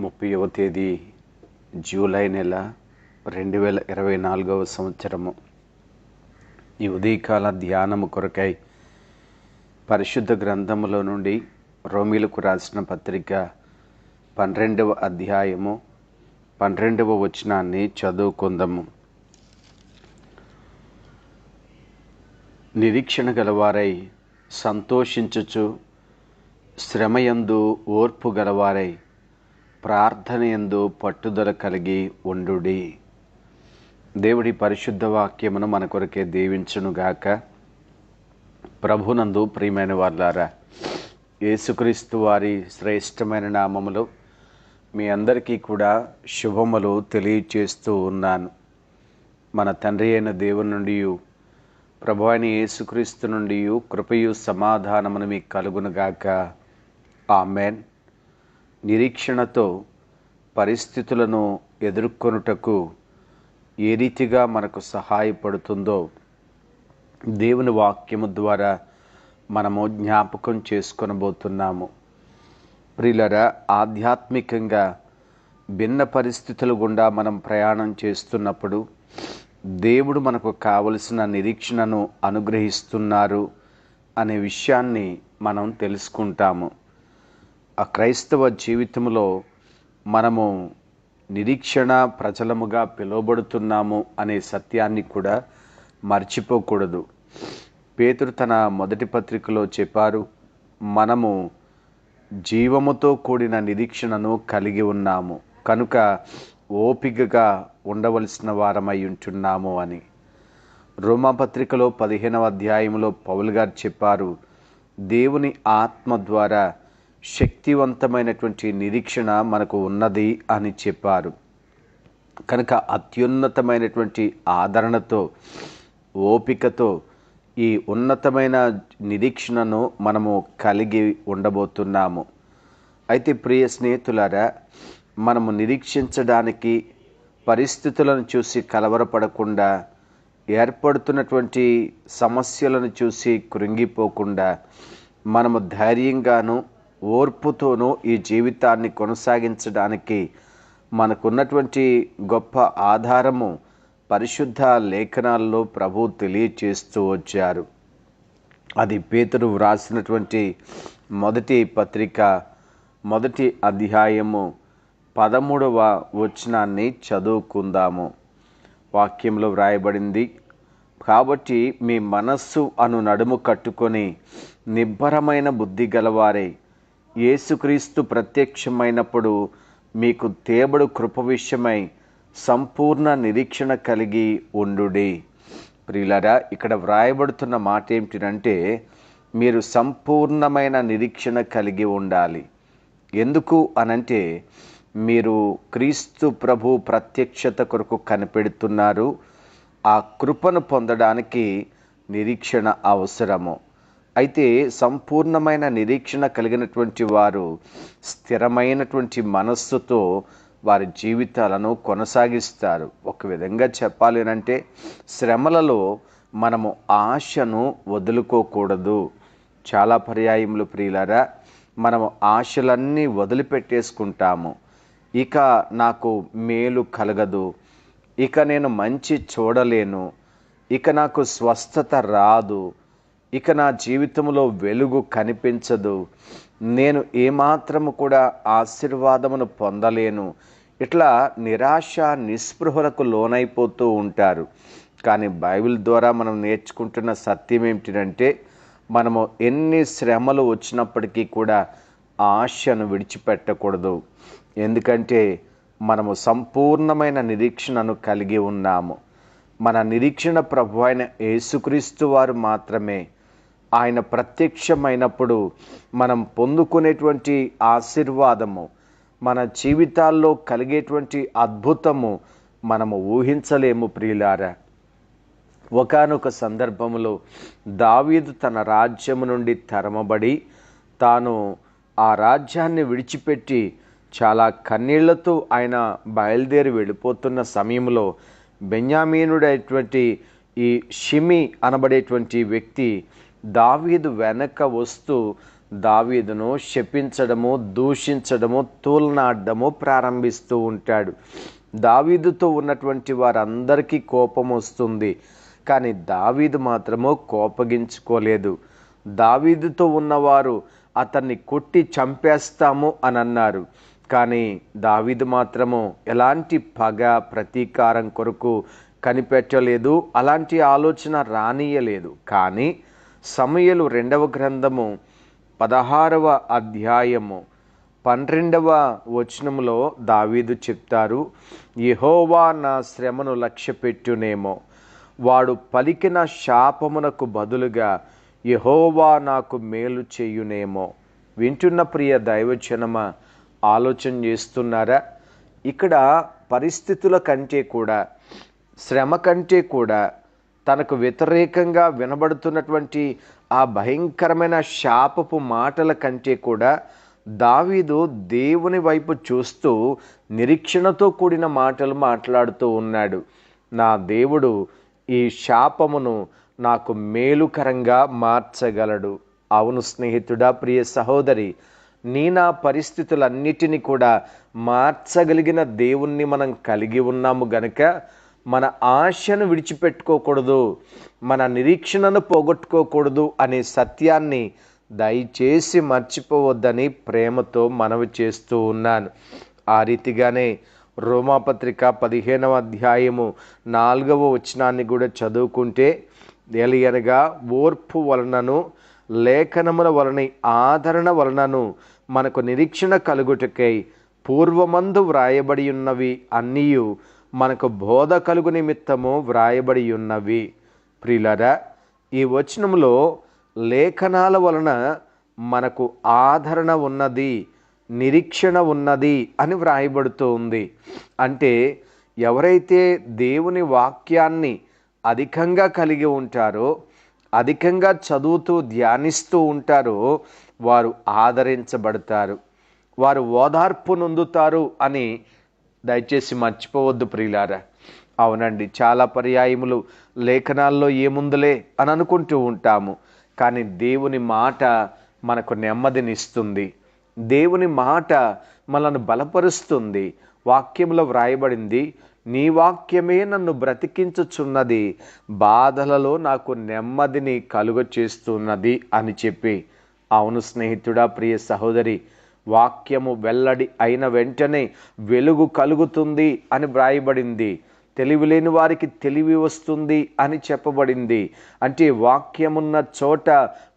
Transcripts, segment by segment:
ముప్పైవ తేదీ జూలై నెల రెండు వేల ఇరవై నాలుగవ సంవత్సరము. ఈ ఉదయకాల ధ్యానము కొరకై పరిశుద్ధ గ్రంథములో నుండి రోమిలకు రాసిన పత్రిక పన్నెండవ అధ్యాయము పన్నెండవ వచనాన్ని చదువుకుందాము. నిరీక్షణ గలవారై సంతోషించుచు శ్రమయందు ఓర్పు గలవారై ప్రార్థనయందు పట్టుదల కలిగి ఉండుడి. దేవుడి పరిశుద్ధ వాక్యమును మన కొరకే దీవించునుగాక ప్రభునందు ప్రియమైన వాళ్ళారా యేసుక్రీస్తు వారి శ్రేష్టమైన నామములు మీ అందరికీ కూడా శుభములు తెలియచేస్తూ ఉన్నాను. మన తండ్రి అయిన దేవుని నుండి ప్రభు అయిన యేసుక్రీస్తు నుండి కృపయు సమాధానమును మీకు కలుగునుగాక ఆమెన్. నిరీక్షణతో పరిస్థితులను ఎదుర్కొనుటకు ఏ రీతిగా మనకు సహాయపడుతుందో దేవుని వాక్యము ద్వారా మనము జ్ఞాపకం చేసుకొనబోతున్నాము. ప్రిలరా ఆధ్యాత్మికంగా భిన్న పరిస్థితుల గుండా మనం ప్రయాణం చేస్తున్నప్పుడు దేవుడు మనకు కావలసిన నిరీక్షణను అనుగ్రహిస్తున్నారు అనే విషయాన్ని మనం తెలుసుకుంటాము. ఆ క్రైస్తవ జీవితంలో మనము నిరీక్షణ ప్రజలముగా పిలువబడుతున్నాము అనే సత్యాన్ని కూడా మర్చిపోకూడదు. పేతురు తన మొదటి పత్రికలో చెప్పారు మనము జీవముతో కూడిన నిరీక్షణను కలిగి ఉన్నాము. కనుక ఓపికగా ఉండవలసిన వారమై ఉంటున్నాము అని. రోమాపత్రికలో పదిహేనవ అధ్యాయంలో పౌలు గారు చెప్పారు దేవుని ఆత్మ ద్వారా శక్తివంతమైనటువంటి నిరీక్షణ మనకు ఉన్నది అని చెప్పారు. కనుక అత్యున్నతమైనటువంటి ఆదరణతో ఓపికతో ఈ ఉన్నతమైన నిరీక్షణను మనము కలిగి ఉండబోతున్నాము. అయితే ప్రియ స్నేహితులారా మనము నిరీక్షించడానికి పరిస్థితులను చూసి కలవరపడకుండా ఏర్పడుతున్నటువంటి సమస్యలను చూసి కృంగిపోకుండా మనము ధైర్యంగాను ఓర్పుతోనూ ఈ జీవితాన్ని కొనసాగించడానికి మనకున్నటువంటి గొప్ప ఆధారము పరిశుద్ధ లేఖనాల్లో ప్రభు తెలియచేస్తూ వచ్చారు. అది పేతురు వ్రాసినటువంటి మొదటి పత్రిక మొదటి అధ్యాయము పదమూడవ వచనాన్ని చదువుకుందాము. వాక్యంలో వ్రాయబడింది కాబట్టి మీ మనస్సు అను నడుము కట్టుకొని నిబ్బరమైన బుద్ధి గలవారే యేసుక్రీస్తు ప్రత్యక్షమైనప్పుడు మీకు తేబడు కృప విషయమై సంపూర్ణ నిరీక్షణ కలిగి ఉండుడి. ప్రియులరా ఇక్కడ వ్రాయబడుతున్న మాట ఏమిటంటే మీరు సంపూర్ణమైన నిరీక్షణ కలిగి ఉండాలి. ఎందుకు అనంటే మీరు క్రీస్తు ప్రభు ప్రత్యక్షత కొరకు కనిపెడుతున్నారు. ఆ కృపను పొందడానికి నిరీక్షణ అవసరము. అయితే సంపూర్ణమైన నిరీక్షణ కలిగినటువంటి వారు స్థిరమైనటువంటి మనస్సుతో వారి జీవితాలను కొనసాగిస్తారు. ఒక విధంగా చెప్పాలి అంటే శ్రమలలో మనము ఆశను వదులుకోకూడదు. చాలా పర్యాయములు ప్రియులరా మనము ఆశలన్నీ వదిలిపెట్టేసుకుంటాము. ఇక నాకు మేలు కలగదు. ఇక నేను మంచి చూడలేను. ఇక నాకు స్వస్థత రాదు. ఇక నా జీవితంలో వెలుగు కనిపించదు. నేను ఏమాత్రము కూడా ఆశీర్వాదమును పొందలేను. ఇట్లా నిరాశ నిస్పృహలకు లోనైపోతూ ఉంటారు. కానీ బైబిల్ ద్వారా మనం నేర్చుకుంటున్న సత్యం ఏమిటంటే మనము ఎన్ని శ్రమలు వచ్చినప్పటికీ కూడా ఆశను విడిచిపెట్టకూడదు. ఎందుకంటే మనము సంపూర్ణమైన నిరీక్షణను కలిగి ఉన్నాము. మన నిరీక్షణ ప్రభు అయిన యేసుక్రీస్తు వారు మాత్రమే. ఆయన ప్రత్యక్షమైనప్పుడు మనం పొందుకునేటువంటి ఆశీర్వాదము మన జీవితాల్లో కలిగేటువంటి అద్భుతము మనము ఊహించలేము ప్రియులారా. ఒకనొక సందర్భంలో దావీదు తన రాజ్యము నుండి తరమబడి తాను ఆ రాజ్యాన్ని విడిచిపెట్టి చాలా కన్నీళ్ళతో ఆయన బయలుదేరి వెళ్ళిపోతున్న సమయంలో బెన్యామీనుడైనటువంటి ఈ షిమి అనబడేటువంటి వ్యక్తి దావీదు వెనక వస్తూ దావీదును శపించడము దూషించడము తూలనాడము ప్రారంభిస్తూ ఉంటాడు. దావీదుతో ఉన్నటువంటి వారందరికీ కోపం వస్తుంది. కానీ దావీదు మాత్రము కోపగించుకోలేదు. దావీదుతో ఉన్నవారు అతన్ని కొట్టి చంపేస్తాము అని అన్నారు కానీ దావీదు మాత్రము ఎలాంటి పగ ప్రతీకారం కొరకు కనిపెట్టలేదు. అలాంటి ఆలోచన రానియలేదు. కానీ సమయలు రెండవ గ్రంథము పదహారవ అధ్యాయము పన్నెండవ వచనంలో దావీదు చెప్తారు యహోవా నా శ్రమను లక్ష్యపెట్టునేమో. వాడు పలికిన శాపమునకు బదులుగా యహోవా నాకు మేలు చేయునేమో. వింటున్న ప్రియ దైవచనమ ఆలోచన చేస్తున్నారా? ఇక్కడ పరిస్థితుల కంటే కూడా శ్రమ కంటే కూడా తనకు వ్యతిరేకంగా వినబడుతున్నటువంటి ఆ భయంకరమైన శాపపు మాటల కంటే కూడా దావీదు దేవుని వైపు చూస్తూ నిరీక్షణతో కూడిన మాటలు మాట్లాడుతూ ఉన్నాడు. నా దేవుడు ఈ శాపమును నాకు మేలుకరంగా మార్చగలడు. అవును స్నేహితుడా ప్రియ సహోదరి నీ నా పరిస్థితులన్నిటినీ కూడా మార్చగలిగిన దేవుణ్ణి మనం కలిగి ఉన్నాము గనుక మన ఆశను విడిచిపెట్టుకోకూడదు మన నిరీక్షణను పోగొట్టుకోకూడదు అనే సత్యాన్ని దయచేసి మర్చిపోవద్దని ప్రేమతో మనవి చేస్తూ ఉన్నాను. ఆ రీతిగానే రోమాపత్రిక పదిహేనవ అధ్యాయము నాలుగవ వచనాన్ని కూడా చదువుకుంటే ఎలియనగా ఓర్పు వలనను లేఖనముల వలన ఆదరణ వలనను మనకు నిరీక్షణ కలుగుటకై పూర్వమందు వ్రాయబడి ఉన్నవి అన్నీయు మనకు బోధ కలుగు నిమిత్తము వ్రాయబడి ఉన్నవి. ప్రియులరా ఈ వచనంలో లేఖనాల వలన మనకు ఆదరణ ఉన్నది నిరీక్షణ ఉన్నది అని వ్రాయబడుతూ ఉంది. అంటే ఎవరైతే దేవుని వాక్యాన్ని అధికంగా కలిగి ఉంటారో అధికంగా చదువుతూ ధ్యానిస్తూ ఉంటారో వారు ఆదరించబడతారు వారు ఓదార్పు నొందుతారు అని దయచేసి మర్చిపోవద్దు ప్రియులారా. అవునండి చాలా పర్యాయములు లేఖనాల్లో ఏముందులే అని అనుకుంటూ ఉంటాము. కానీ దేవుని మాట మనకు నెమ్మదినిస్తుంది. దేవుని మాట మనల్ని బలపరుస్తుంది. వాక్యంలో వ్రాయబడింది నీ వాక్యమే నన్ను బ్రతికించుచున్నది బాధలలో నాకు నెమ్మదిని కలుగ చేస్తున్నది అని చెప్పి. అవును స్నేహితుడా ప్రియ సహోదరి వాక్యము వెల్లడి అయిన వెంటనే వెలుగు కలుగుతుంది అని వ్రాయబడింది. తెలివి లేని వారికి తెలివి వస్తుంది అని చెప్పబడింది. అంటే వాక్యమున్న చోట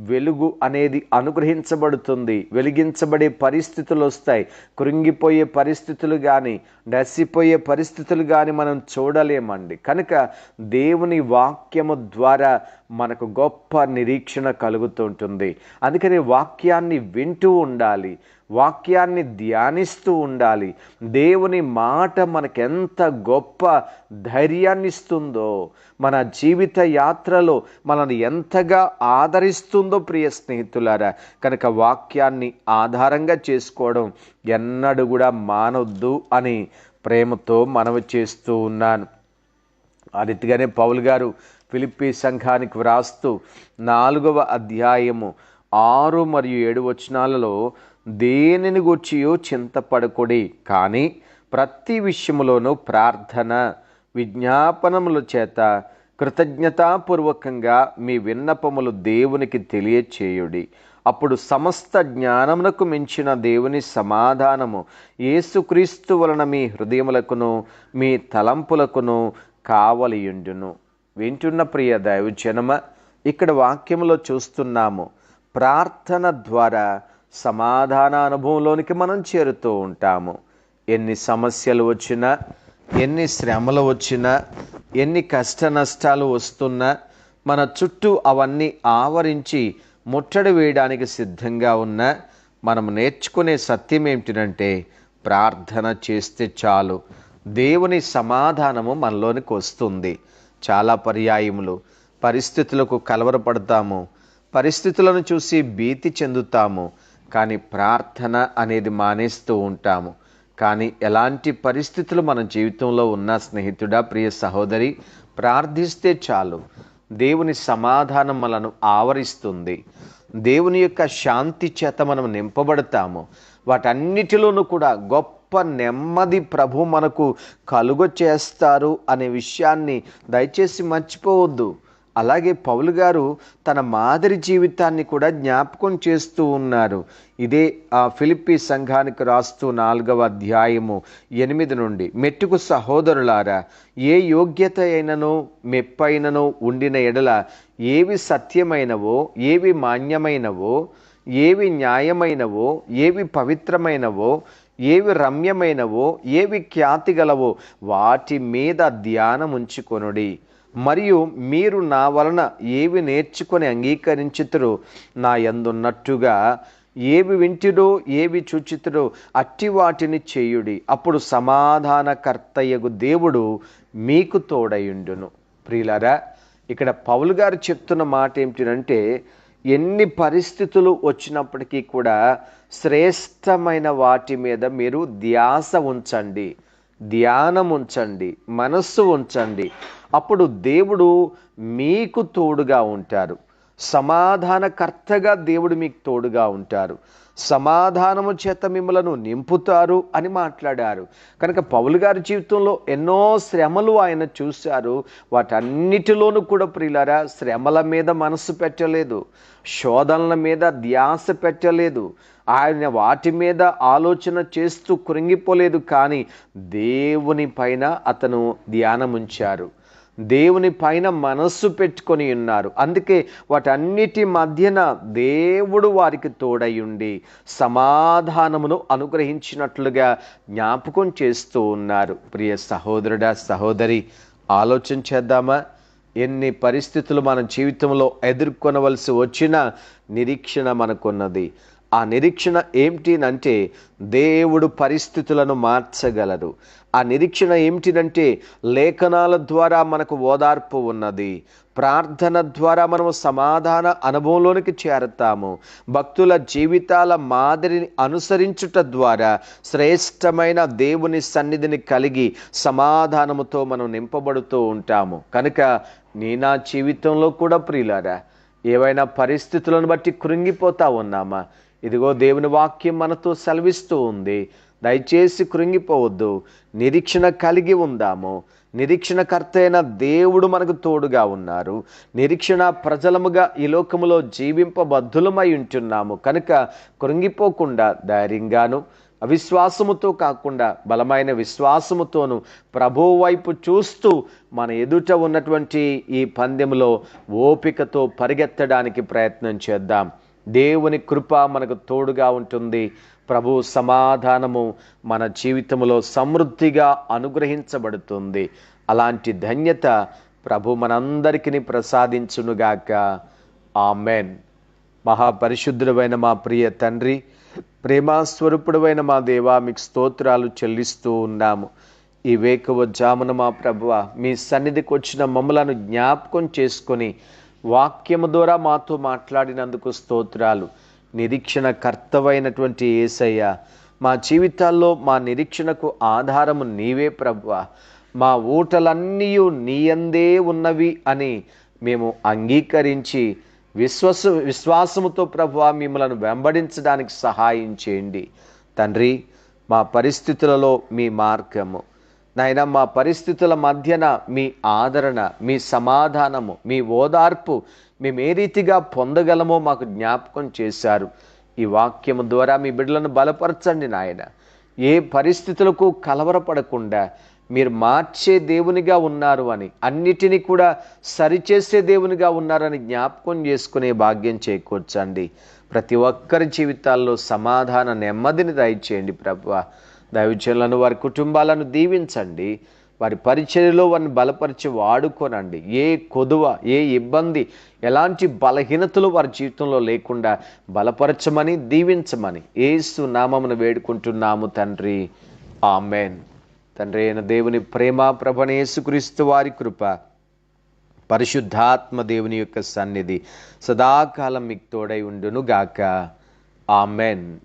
వెలుగు అనేది అనుగ్రహించబడుతుంది. వెలిగించబడే పరిస్థితులు వస్తాయి. కృంగిపోయే పరిస్థితులు కానీ డసిపోయే పరిస్థితులు కానీ మనం చూడలేమండి. కనుక దేవుని వాక్యము ద్వారా మనకు గొప్ప నిరీక్షణ కలుగుతుంటుంది. అందుకని వాక్యాన్ని వింటూ ఉండాలి. వాక్యాన్ని ధ్యానిస్తూ ఉండాలి. దేవుని మాట మనకెంత గొప్ప ధైర్యాన్ని ఇస్తుందో మన జీవిత యాత్రలో మనల్ని ఎంతగా ఆదరిస్తుందో ప్రియ స్నేహితులారా కనుక వాక్యాన్ని ఆధారంగా చేసుకోవడం ఎన్నడూ కూడా మానొద్దు అని ప్రేమతో మనవి చేస్తూ ఉన్నాను. ఆ రీతిగానే పౌలు గారు ఫిలిప్పి సంఘానికి వ్రాస్తూ నాలుగవ అధ్యాయము ఆరు మరియు ఏడు వచనాలలో దేనిని గూర్చియో చింతపడకుడి. కానీ ప్రతి విషయములోనూ ప్రార్థన విజ్ఞాపనముల చేత కృతజ్ఞతాపూర్వకంగా మీ విన్నపములు దేవునికి తెలియచేయుడి. అప్పుడు సమస్త జ్ఞానమునకు మించిన దేవుని సమాధానము యేసుక్రీస్తు వలన మీ హృదయములకును మీ తలంపులకును కావలియుండును. వింటున్న ప్రియ దైవజనమ ఇక్కడ వాక్యములో చూస్తున్నాము ప్రార్థన ద్వారా సమాధాన అనుభవంలోనికి మనం చేరుతూ ఉంటాము. ఎన్ని సమస్యలు వచ్చినా ఎన్ని శ్రమలు వచ్చినా ఎన్ని కష్ట నష్టాలు వస్తున్నా మన చుట్టూ అవన్నీ ఆవరించి ముట్టడి వేయడానికి సిద్ధంగా ఉన్న మనం నేర్చుకునే సత్యం ఏమిటంటే ప్రార్థన చేస్తే చాలు. దేవుని సమాధానము మనలోనికి వస్తుంది. చాలా పర్యాయములు. పరిస్థితులకు కలవరపడతాము. పరిస్థితులను చూసి భీతి చెందుతాము. కానీ ప్రార్థన అనేది మానేస్తూ ఉంటాము. కానీ ఎలాంటి పరిస్థితులు మన జీవితంలో ఉన్న స్నేహితుడా ప్రియ సహోదరి ప్రార్థిస్తే చాలు. దేవుని సమాధానం మనను ఆవరిస్తుంది. దేవుని యొక్క శాంతి చేత మనం నింపబడతాము. వాటన్నిటిలోనూ కూడా గొప్ప నెమ్మది ప్రభు మనకు కలుగ చేస్తారు అనే విషయాన్ని దయచేసి మర్చిపోవద్దు. అలాగే పౌలు గారు తన మాదిరి జీవితాన్ని కూడా జ్ఞాపకం చేస్తూ ఉన్నారు. ఇదే ఆ ఫిలిప్పీ సంఘానికి రాస్తూ నాలుగవ అధ్యాయము ఎనిమిది నుండి. మెట్టుకు సహోదరులారా ఏ యోగ్యత అయినను మెప్పైనను ఉండిన ఎడల ఏవి సత్యమైనవో ఏవి మాన్యమైనవో ఏవి న్యాయమైనవో ఏవి పవిత్రమైనవో ఏవి రమ్యమైనవో ఏవి ఖ్యాతి గలవో వాటి మీద ధ్యానం ఉంచుకొనుడి మరియు మీరు నా వలన ఏవి నేర్చుకొని అంగీకరించుతురో? నా యందున్నట్టుగా ఏవి వింటుడో ఏవి చూచితుడో అట్టి వాటిని చేయుడి. అప్పుడు సమాధానకర్తయ్యగు దేవుడు మీకు తోడయుండును. ప్రియులారా ఇక్కడ పౌలు గారు చెప్తున్న మాట ఏమిటంటే ఎన్ని పరిస్థితులు వచ్చినప్పటికీ కూడా శ్రేష్టమైన వాటి మీద మీరు ధ్యాస ఉంచండి. ధ్యానం ఉంచండి మనస్సు ఉంచండి. అప్పుడు దేవుడు మీకు తోడుగా ఉంటారు. సమాధానకర్తగా దేవుడు మీకు తోడుగా ఉంటారు. సమాధానము చేత మిమ్మలను నింపుతారు అని మాట్లాడారు. కనుక పౌలు గారి జీవితంలో ఎన్నో శ్రమలు ఆయన చూశారు. వాటన్నిటిలోనూ కూడా ప్రియులారా శ్రమల మీద మనసు పెట్టలేదు. శోధనల మీద ధ్యాస పెట్టలేదు. ఆయన వాటి మీద ఆలోచన చేస్తూ కృంగిపోలేదు. కానీ దేవుని పైన అతను ధ్యానముంచారు. దేవుని పైన మనస్సు పెట్టుకొని ఉన్నారు. అందుకే వాటన్నిటి మధ్యన దేవుడు వారికి తోడయుండి సమాధానమును అనుగ్రహించినట్లుగా జ్ఞాపకం చేస్తూ ఉన్నారు. ప్రియ సహోదరుడా సహోదరి ఆలోచన చేద్దామా? ఎన్ని పరిస్థితులు మన జీవితంలో ఎదుర్కొనవలసి వచ్చినా నిరీక్షణ మనకున్నది. ఆ నిరీక్షణ ఏమిటినంటే దేవుడు పరిస్థితులను మార్చగలరు ఆ నిరీక్షణ ఏమిటినంటే లేఖనాల ద్వారా మనకు ఓదార్పు ఉన్నది. ప్రార్థన ద్వారా మనము సమాధాన అనుభవంలోనికి చేరతాము. భక్తుల జీవితాల మాదిరిని అనుసరించుట ద్వారా శ్రేష్టమైన దేవుని సన్నిధిని కలిగి సమాధానముతో మనం నింపబడుతూ ఉంటాము. కనుక నీ నా జీవితంలో కూడా ప్రియులారా ఏవైనా పరిస్థితులను బట్టి కృంగిపోతా ఉన్నామా? ఇదిగో దేవుని వాక్యం మనతో సెలవిస్తూ ఉంది. దయచేసి కృంగిపోవద్దు. నిరీక్షణ కలిగి ఉందాము. నిరీక్షణకర్త అయిన దేవుడు మనకు తోడుగా ఉన్నారు. నిరీక్షణ ప్రజలముగా ఈ లోకములో జీవింపబద్ధులమై ఉంటున్నాము. కనుక కృంగిపోకుండా ధైర్యంగాను అవిశ్వాసముతో కాకుండా బలమైన విశ్వాసముతోను ప్రభు వైపు చూస్తూ మన ఎదుట ఉన్నటువంటి ఈ పందెంలో ఓపికతో పరిగెత్తడానికి ప్రయత్నం చేద్దాం. దేవుని కృప మనకు తోడుగా ఉంటుంది. ప్రభు సమాధానము మన జీవితంలో సమృద్ధిగా అనుగ్రహించబడుతుంది. అలాంటి ధన్యత ప్రభు మనందరికీ ప్రసాదించునుగాక. ఆమెన్. మహాపరిశుద్ధుడైన మా ప్రియ తండ్రి ప్రేమాస్వరూపుడమైన మా దేవా మీకు స్తోత్రాలు చెల్లిస్తూ ఉన్నాము. ఈ వేకువ జామున మా ప్రభువ మీ సన్నిధికి వచ్చిన మమ్మలను జ్ఞాపకం చేసుకొని వాక్యము ద్వారా మాతో మాట్లాడినందుకు స్తోత్రాలు. నిరీక్షణ కర్తవైనటువంటి ఏసయ్య మా జీవితాల్లో మా నిరీక్షణకు ఆధారము నీవే ప్రభువ. మా ఊటలన్నీ నీయందే ఉన్నవి అని మేము అంగీకరించి విశ్వాస విశ్వాసముతో ప్రభువ మిమ్మలను వెంబడించడానికి సహాయం చేయండి. తండ్రి మా పరిస్థితులలో మీ మార్గము. నాయన మా పరిస్థితుల మధ్యన మీ ఆదరణ మీ సమాధానము మీ ఓదార్పు మేము ఏ రీతిగా పొందగలమో మాకు జ్ఞాపకం చేశారు. ఈ వాక్యము ద్వారా మీ బిడ్డలను బలపరచండి నాయన. ఏ పరిస్థితులకు కలవరపడకుండా మీరు మార్చే దేవునిగా ఉన్నారు అని అన్నిటినీ కూడా సరిచేసే దేవునిగా ఉన్నారని జ్ఞాపకం చేసుకునే భాగ్యం చేకూర్చండి. ప్రతి ఒక్కరి జీవితాల్లో సమాధాన నెమ్మదిని దయచేయండి ప్రభు. దైవజనులను వారి కుటుంబాలను దీవించండి. వారి పరిచర్యలో వారిని బలపరిచి వాడుకోనండి. ఏ కొదువ ఏ ఇబ్బంది ఎలాంటి బలహీనతలు వారి జీవితంలో లేకుండా బలపరచమని దీవించమని ఏసు నామమును వేడుకుంటున్నాము తండ్రి. ఆమెన్. తండ్రి అయిన దేవుని ప్రేమ ప్రభనేసుక్రీస్తు వారి కృప పరిశుద్ధాత్మ దేవుని యొక్క సన్నిధి సదాకాలం మీకు తోడై ఉండును గాక ఆమెన్.